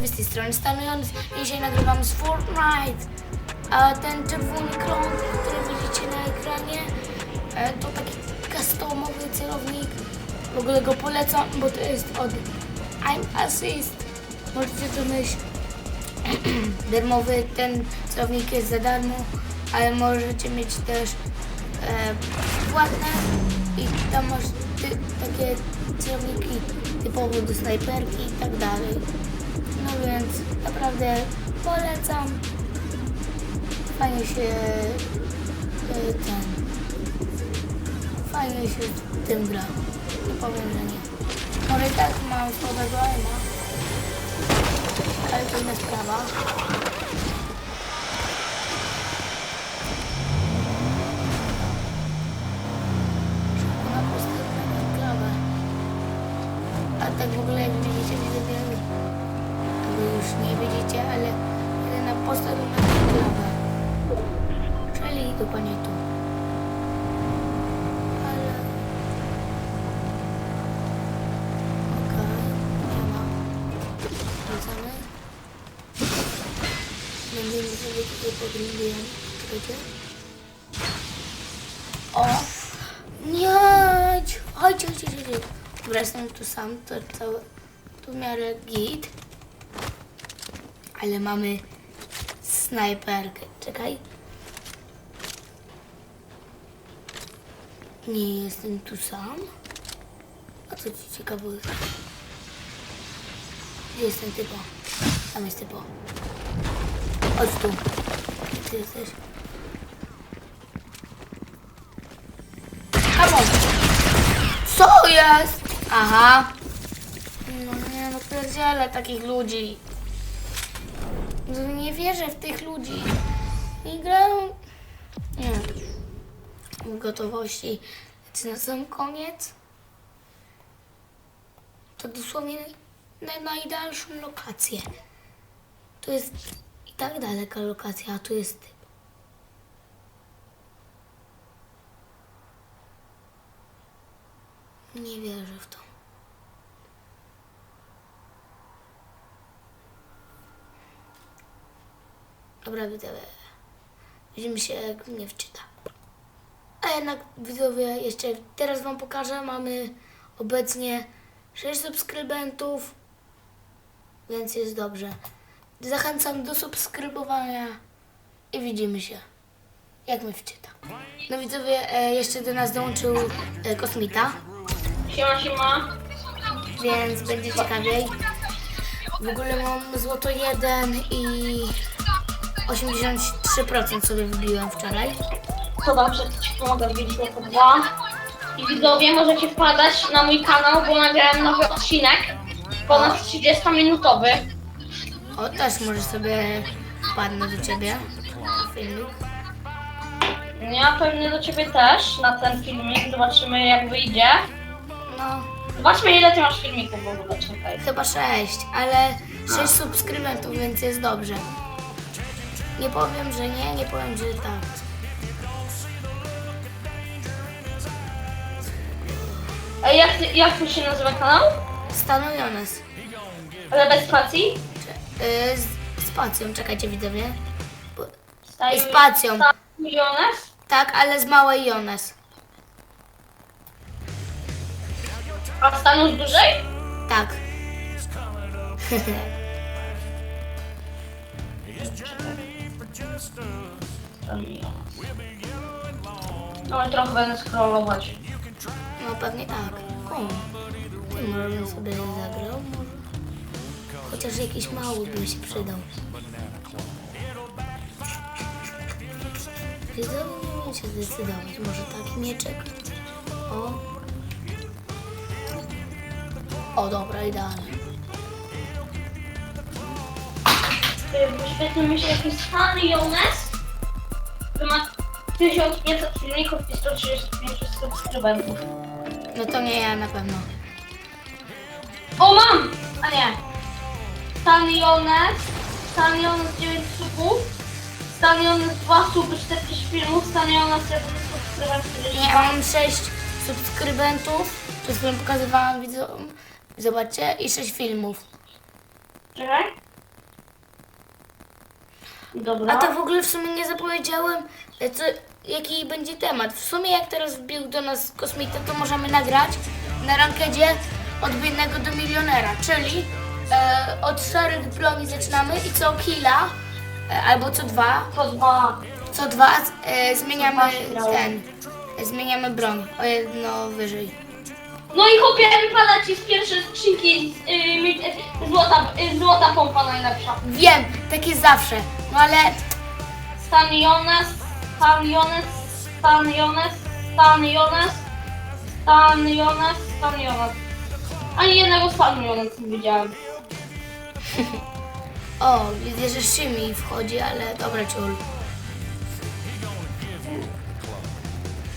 widzowie z tej strony stanując. Dzisiaj nagrywam z Fortnite. A ten czerwony krąg, który widzicie na ekranie, e, to taki customowy celownik. W ogóle go polecam, bo to jest od I'm Assist. Możecie to myśl. Darmowy ten celownik jest za darmo, ale możecie mieć też e, płatne i tam masz ty, takie celowniki typowo do snajperki i tak dalej. No więc naprawdę polecam. Fajnie się e, ten fajnie się tym gra. Nie powiem, że nie. Może i tak mam słabego aima, ale to inna sprawa. tak w ogóle jak widzicie, widzę, wy już nie widzicie, ale idę na postawioną trawę. Czyli dokładnie tu. Ale... Okej, nie ma. Wracamy. Będziemy sobie tutaj podglądać. Czekajcie. O! Nie! Chodź, chodź, chodź, chodź. Dobra, jestem tu sam, to całe, tu miarę git. Ale mamy snajperkę. Czekaj. Nie jestem tu sam. A co ci ciekawe jest? Gdzie jest ten typo? Tam jest typo. Chodź tu. Gdzie ty jesteś? Co jest? Aha. No nie, no pierdziele takich ludzi. Nie wierzę w tych ludzi. I grają... Nie. W gotowości. Czy na sam koniec? To dosłownie na najdalszą lokację. To jest i tak daleka lokacja, a tu jest typ. Nie wierzę w to. Dobra, widzowie. Widzimy się, jak mnie wczyta. A jednak, widzowie, jeszcze teraz Wam pokażę. Mamy obecnie 6 subskrybentów, więc jest dobrze. Zachęcam do subskrybowania i widzimy się, jak mnie wczyta. No widzowie, e, jeszcze do nas dołączył e, Kosmita. Siema, siema. więc będzie ciekawiej. W ogóle mam złoto 1 i 83% sobie wbiłem wczoraj. To dobrze, to Ci pomogę wbić jako dwa. I widzowie, możecie wpadać na mój kanał, bo nagrałem nowy odcinek. Ponad 30-minutowy. O, też może sobie wpadnę do ciebie. Filmik. Ja pewnie do Ciebie też na ten filmik. Zobaczymy jak wyjdzie. No, Zobaczmy ile Ty masz filmików w ogóle, czekaj. chyba 6, ale 6 subskrybentów, więc jest dobrze. Nie powiem, że nie, nie powiem, że tak. Ej, jak, jak tu się nazywa kanał? Stanojones. Ale bez spacji? Yy, z spacją, czekajcie widzowie. Staje Spacją. Miliones? Tak, ale z małej Jones. A stanąć dłużej? Tak. No trochę będę scrollować. No pewnie tak. O, może bym sobie zagrał? Może. Chociaż jakiś mały by się przydał. Widzowie nie wiem się zdecydować. Może taki mieczek? O. O dobra, idealnie. Świetnie mi się jakiś Stan Jones, który ma 1500 filmików i 135 subskrybentów. No to nie ja na pewno. O mam! A nie. Stan Jones, Stan Jones 9 subów, Stan Jones 2 suby, 40 filmów, Stan Jones 1 subskrybent 40 Nie, ja mam 6 subskrybentów. To chwilą pokazywałam widzom. Zobaczcie. I 6 filmów. Czekaj. Dobra. A to w ogóle w sumie nie zapowiedziałem, e, co, jaki będzie temat. W sumie jak teraz wbił do nas kosmita, to możemy nagrać na rankedzie od biednego do milionera, czyli e, od szarych broni zaczynamy i co killa, e, albo co dwa, To dwa. co dwa e, zmieniamy ten, e, zmieniamy broń o jedno wyżej. No i chłopie, wypada ci z pierwszej skrzynki y, mi- y, złota, y, złota pompa najlepsza. Wiem, tak jest zawsze, no ale Stan Jones, Stan Jones, Stan Jones, Stan Jones, Stan Jones, Stan Jones. Ani jednego Stan Jones nie widziałem. o, widzę, że Szymi wchodzi, ale dobra ciul.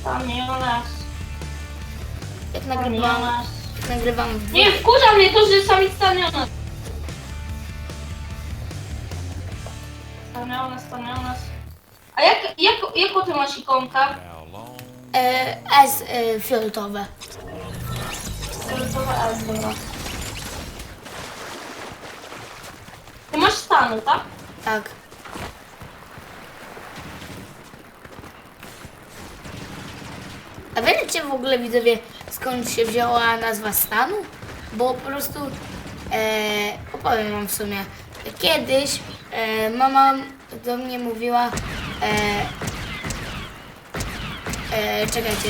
Stan Jones, Jak Stan nagrywam, jak nagrywam w Nie, wkurza mnie to, że sami Stan Jones. Stan Jones, Stan Jones. A jak, jak, jaką ty masz ikonkę? E, S e, fioletowe. S, dobra. Ty masz stanu, tak? Tak. A wiecie w ogóle widzowie skąd się wzięła nazwa stanu? Bo po prostu e, opowiem wam w sumie. Kiedyś e, mama do mnie mówiła e, e, czekajcie,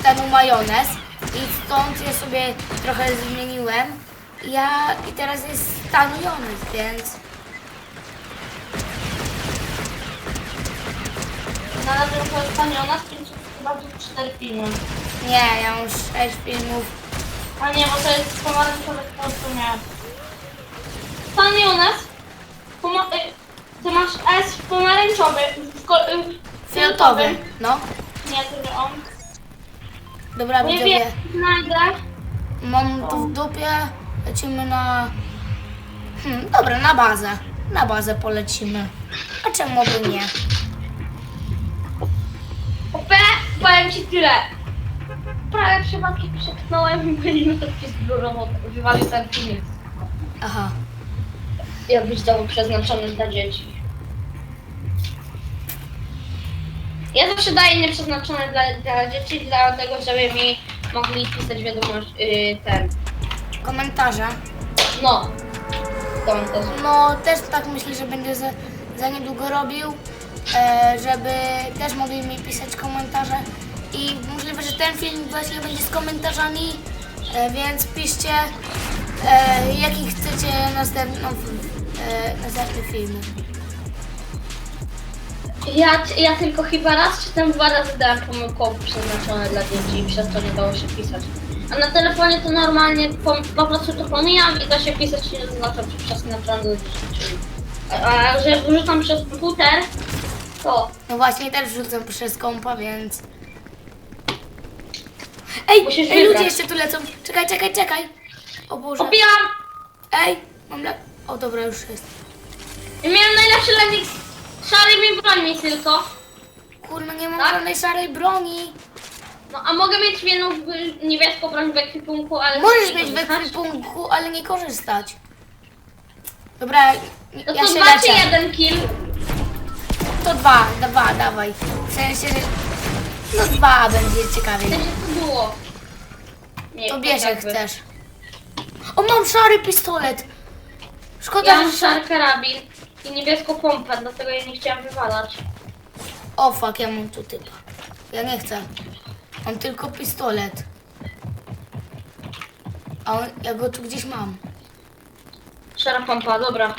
stanu majonez i stąd ja sobie trochę zmieniłem. Ja i teraz jest stan majonez, więc Znalazłem to staniona z 5 chyba tu 4 filmy. Nie, ja mam sześć filmów. A nie, bo to jest pomarańczowy po prostu nie. Stan Jonas, poma- y, ty masz S w pomarańczowy, w ko- y, Fioletowy. No. Nie, to nie on. Dobra, Nie widzowie. wiem, znajdę. Mam to w dupie. Lecimy na... Hmm, dobra, na bazę. Na bazę polecimy. A czemu by nie? P, powiem ci tyle. Prawie przypadkiem przeknąłem i byliśmy to zblurowo wywalił ten film. Aha. Jakbyś dał przeznaczony dla dzieci. Ja zawsze daję nieprzeznaczone dla, dla dzieci, dlatego żeby mi mogli pisać wiadomość, yy, ten, Komentarze. no, komentarz. No, też tak myślę, że będę za, za niedługo robił. E, żeby też mogli mi pisać komentarze. I możliwe, że ten film właśnie będzie z komentarzami. E, więc piszcie, e, jaki chcecie następną, e, następny film. Ja, ja tylko chyba raz czy tam dwa razy dałem pomyłkowo przeznaczone dla dzieci i przez to nie dało się pisać. A na telefonie to normalnie po, po prostu to pomijam i da się pisać nie zaznaczam czy przeznaczone dla dzieci. A, a że wrzucam przez komputer, to No właśnie, też wrzucam przez kompa, więc... Ej, Musisz ej ludzie jeszcze tu lecą. Czekaj, czekaj, czekaj. O Boże. Opijam! Ej, mam le... O dobra, już jest. I miałem najlepszy landing z szarej mi broni tylko. Kurwa, nie mam Tak? żadnej szarej broni. No a mogę mieć jedną w- niebieską broń w ekwipunku, ale... Możesz mieć w ekwipunku, ale nie korzystać. Dobra, No ja to się dwa czy leczę. jeden kill? To dwa, dwa, dawaj. W sensie, że... No dwa będzie ciekawiej. Gdzie to było? Nie, To bierz jak jakby. chcesz. O, mam szary pistolet. Szkoda, Ja mam że... szary karabin i niebieską pompę, dlatego ja nie chciałam wywalać. O fuck, ja mam tu typa. Ja nie chcę. Mam tylko pistolet. A on, ja go tu gdzieś mam. Szara pompa, dobra.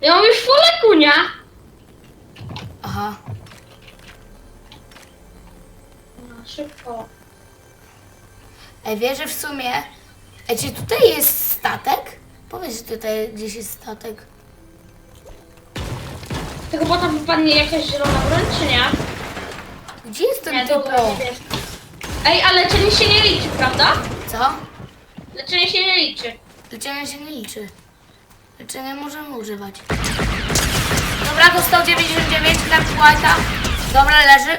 Ja mam już fulę kunia. Aha. No, szybko. Ej, wiesz, że w sumie... Ej, czy tutaj jest statek? Powiedz, że tutaj gdzieś jest statek. To chyba tam wypadnie jakaś zielona broń, czy nie? Gdzie jest ten Nie, typo? Ej, ale leczenie się nie liczy, prawda? Co? Leczenie się nie liczy. Leczenie się nie liczy. Leczenie możemy używać. Dobra, dostał 99 na White'a. Dobra, leży.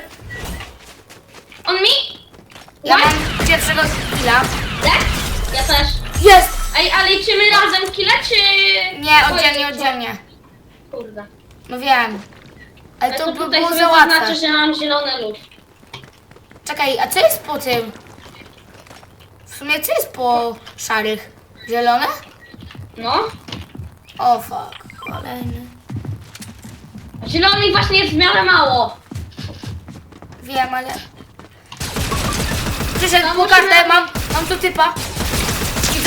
On mi? Ja White? mam pierwszego skilla. Tak? Ja też. Jest! Ej, a liczymy razem kile, czy... Nie, oddzielnie, oddzielnie. Kurde. No wiem. Ale Ale to by tutaj było sobie za łatwe. zaznaczę, że mam zielony lód. Czekaj, a co jest po tym? W sumie co jest po szarych? Zielone? No. O fuck. Kolejny. Zielony właśnie jest w miarę mało. Wiem, ale... Przyszedł musimy- kartę, mam, mam tu typa.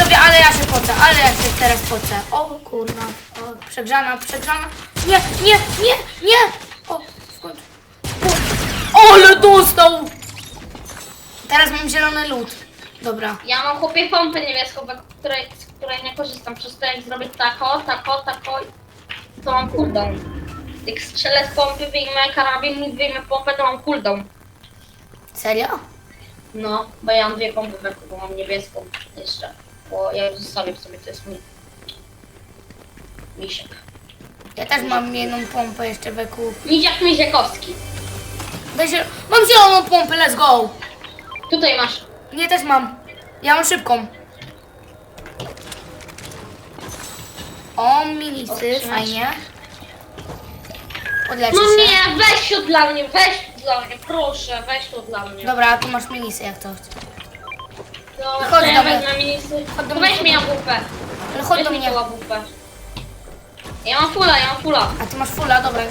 Ale ja się pocę, ale ja się teraz pocę. O kurwa, o, przegrzana, przegrzana. Nie, nie, nie, nie! O, w końcu. O, ale dostał! Teraz mam zielony lód. Dobra. Ja mam chłopie pompę niebieską, z której, z której nie korzystam. Przez to jak zrobię tako, tako, tako, to mam cooldown. Jak strzelę z pompy, wyjmę karabin i wyjmę pompę, to mam cooldown. Serio? No, bo ja mam dwie pompy bo mam niebieską jeszcze. Bo ja ją zostawię sobie, to jest mój misiek. Ja też mam jedną pompę jeszcze weku. Miziak Miziakowski. Daj się... Mam zieloną pompę, let's go! Tutaj masz. Nie, też mam. Ja mam szybką. O, minisy, Otrzymać. fajnie. No się. nie, weź to dla mnie, weź to dla mnie, proszę, weź to dla mnie. Dobra, a tu masz minisy, jak to Dobra, Chodź to do mnie. wezmę. Chodź do To mnie, weź mi na bufę. Ale chodź Weź do mi mnie. to bufę. Ja mam fula, ja mam fula. A ty masz fulla, dobra.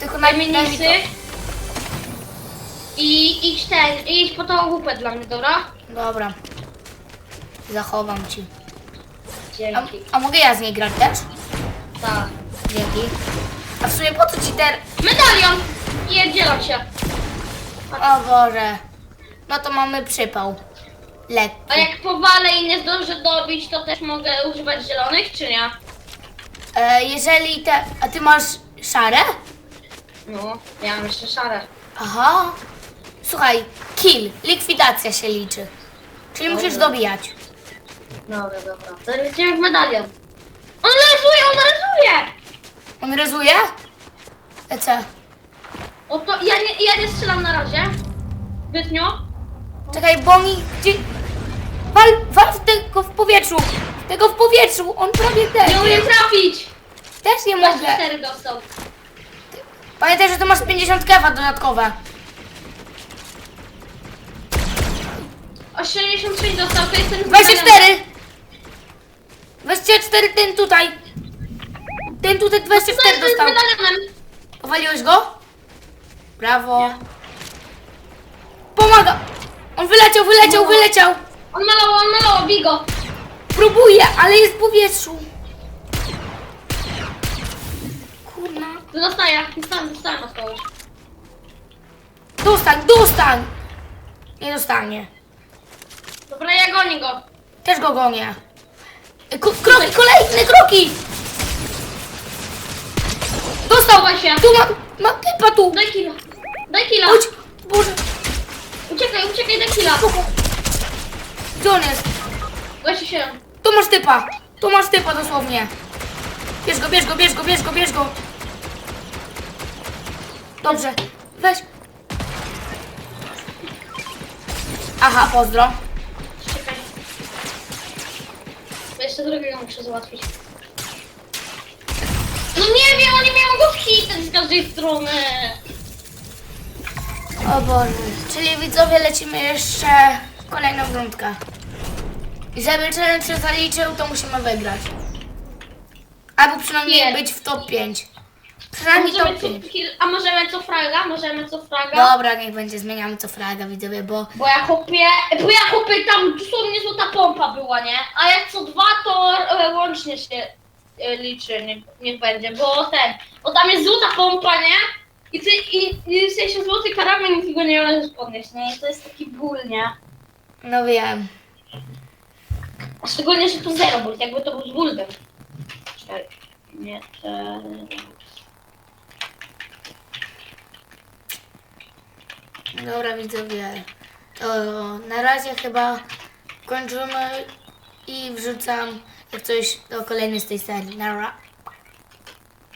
Tylko Daj mi, daj mi minisy. to. I idź ten, i idź po tą łupę dla mnie, dobra? Dobra. Zachowam ci. A, Dzięki. a mogę ja z niej grać też? Tak. Dzięki. A w sumie po co ci ter... Medalion! I oddzielam się. O Boże. No to mamy przypał. Lekki. A jak powalę i nie zdążę dobić, to też mogę używać zielonych, czy nie? E, jeżeli te... A ty masz szare? No, ja mam jeszcze szare. Aha. Słuchaj, kill, likwidacja się liczy. Czyli musisz dobijać. Dobra, dobra. To lecimy w medalion. On rezuje, on rezuje! On rezuje? Ece. O to ja nie, ja nie strzelam na razie. Zbytnio. Czekaj, bo mi gdzie... Wal, wal w tego w powietrzu. Tego w powietrzu. On prawie też. Nie umiem trafić! Też nie Masz mogę. cztery dostał. Pamiętaj, że tu masz 50 kewa dodatkowe. 86 dostał, to jest ten 24. 24 ten tutaj. Ten tutaj 24 To jest dostał. Powaliłeś go? Brawo. Pomaga. On wyleciał, wyleciał, wyleciał. On malował, on malował, bij go. Próbuje, ale jest w powietrzu. Kurna. Dostaję, dostałem od kogoś. Dostań, dostań. Nie dostanie. Dobra, ja gonię go. Też go gonię. Ko kroki, kolejne kroki. Dostał. Chowaj się. Tu ma, ma typa tu. Daj killa. Daj killa. Chodź. Boże. Uciekaj, uciekaj, killa. spoko. Gdzie on jest? 27. Tu masz typa. Tu masz typa dosłownie. Bierz go, bierz go, bierz go, bierz go, bierz go. Dobrze. Weź. Aha, pozdro. Czekaj. To jeszcze drugiego muszę załatwić. No nie wiem, oni miałem go hitać z każdej strony. O Boże. Czyli widzowie lecimy jeszcze w kolejną rundkę. I żeby challenge się zaliczył, to musimy wygrać. Albo przynajmniej Nie. być w top 5. A Przynajmniej możemy, top co, 5. kill- a możemy co fraga? Możemy co fraga? Dobra, niech będzie, zmieniamy co fraga widzowie, bo Bo ja kupię, bo ja kupię tam dosłownie złota pompa była, nie? A jak co dwa, to e, łącznie się e, liczy, nie, nie będzie, bo ten, bo tam jest złota pompa, nie? I ty, i, i w sensie złoty karabin i ty go nie możesz podnieść, nie? I to jest taki ból, nie? no wiem. A szczególnie, że tu zero ból, jakby to był z buldem. Czekaj, nie, te... Dobra widzowie, to na razie chyba kończymy i wrzucam jak coś do kolejnej z tej serii. Nara.